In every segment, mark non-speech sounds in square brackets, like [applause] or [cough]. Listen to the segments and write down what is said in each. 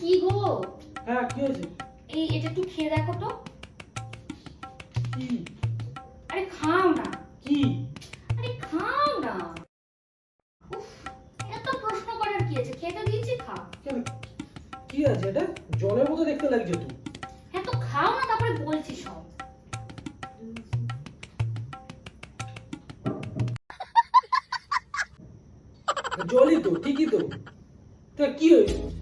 কি গো? হ্যাঁ কি হয়েছে? এই এটা একটু খেয়ে দেখো তো। কি? আরে খাও না। কি? আরে খাও না। উফ, এত প্রশ্ন করার কি আছে? খেতে দিয়েছি খাও কেন? কি আছে এটা? জলের মতো দেখতে লাগছে তো। হ্যাঁ তো খাও না তারপরে বলছি সব। জলই তো ঠিকই তো। তা কি হয়েছে? আরও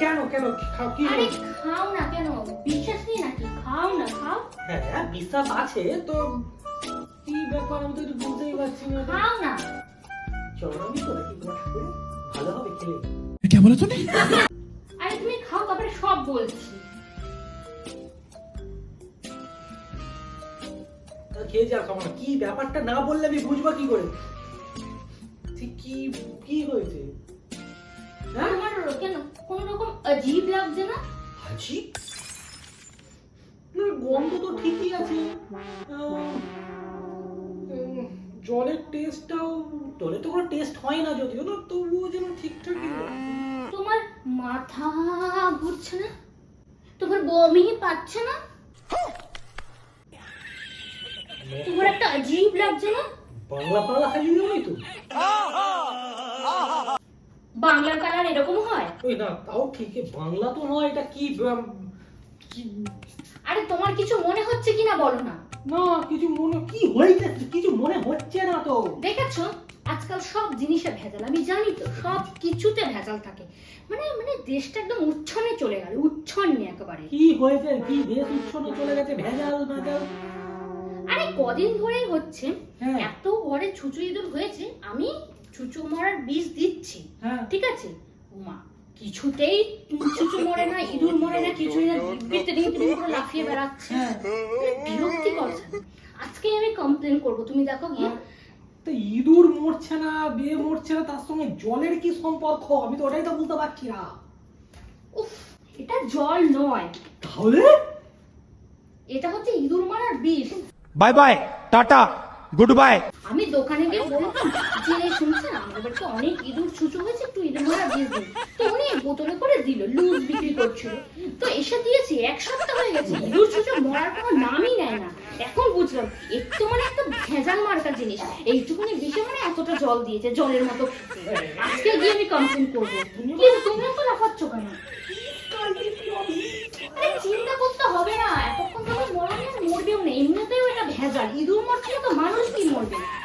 কেন কেন খাও কি আরে খাও না কেন? বিশ্বাস নেই নাকি? খাও না খাও। হ্যাঁ, হ্যাঁ বিশ্বাস আছে তো কি ব্যাপার? আমি তো একটু বুঝতেই পারছি না। খাও না। তো নাকি ভালো হবে খেলে। কে বলে তুমি আরে তুমি খাও তারপরে সব বলছি। খেয়ে যা কি ব্যাপারটা না বললে আমি বুঝব কি করে? ঠিক কি কি হয়েছে? হ্যাঁ? কেন? অজীব লাগছে না? না গন্ধ তো ঠিকই আছে। জলের টেস্টটাও জলে তো কোনো টেস্ট হয় না যদিও না তবুও যেন ঠিকঠাকই তোমার মাথা ঘুরছে না? তোমার বমি পাচ্ছে না? তোমার একটা অজীব লাগছে না? বাংলা পালা খাইয়ে দেবো তো? বাংলার কালার এরকম হয়? ওই না তাও ঠিক বাংলা তো নয় এটা কি আরে তোমার কিছু মনে হচ্ছে কিনা বলো না। না কিছু মনে কি হয়েছে? কিছু মনে হচ্ছে না তো। দেখেছ? আজকাল সব জিনিসে ভেজাল আমি জানি তো সব কিছুতে ভেজাল থাকে। মানে মানে দেশটা একদম উচ্ছনে চলে গেল উচ্ছন্নে একেবারে। কি হয়েছে? কি দেশ উচ্ছন্ন চলে গেছে? ভেজাল ভেজাল। আরে কদিন ধরেই হচ্ছে হ্যাঁ। এত ঘরে ছুঁচু ইঁদুর হয়েছে আমি চুচু মরার বীজ দিচ্ছি হ্যাঁ। ঠিক আছে? উমা কিছুতেই চুচু মরে না [laughs] ইঁদুর মরে না লাফিয়ে বেড়াচ্ছে। হ্যাঁ। মানে বিরক্তি করছে। আজকে আমি কমপ্লেন করব তুমি দেখো গিয়ে। হ্যাঁ? ইঁদুর মরছে না বিয়ে মরছে না তার সঙ্গে জলের কি সম্পর্ক? আমি তো ওটাই তো বলতে পারছি না। উফ এটা জল নয়। তাহলে? এটা হচ্ছে ইঁদুর মারার বিষ। Bye bye tata. Good bye আমি দোকানে গিয়ে বললাম, যে শুনছেন? আমাদের বাড়িতে অনেক ইঁদুর ছুঁচো হয়েছে, একটু ইঁদুর মারা দিয়ে দিন। তো উনি বোতলে করে দিল, লুজ বিক্রি করছিল। তো এসে দিয়েছি, এক সপ্তাহ হয়ে গেছে, ইঁদুর ছুঁচো মরার কোনো নামই নেয় না। এখন বুঝলাম, এর তো মানে একটা ভেজাল মার্কা জিনিস। এইটুকুনি বিষে মানে এতটা জল দিয়েছে, জলের মতো। আজকে গিয়ে আমি কমপ্লেন করব। কিন্তু তোমরা তো লাফাচ্ছ কেন? চিন্তা করতে হবে না, এতক্ষণ তো মরা মরবেও না এমনিতেও এটা ভেজাল। ইঁদুর মরছিল তো মা মানুষ কি মরবে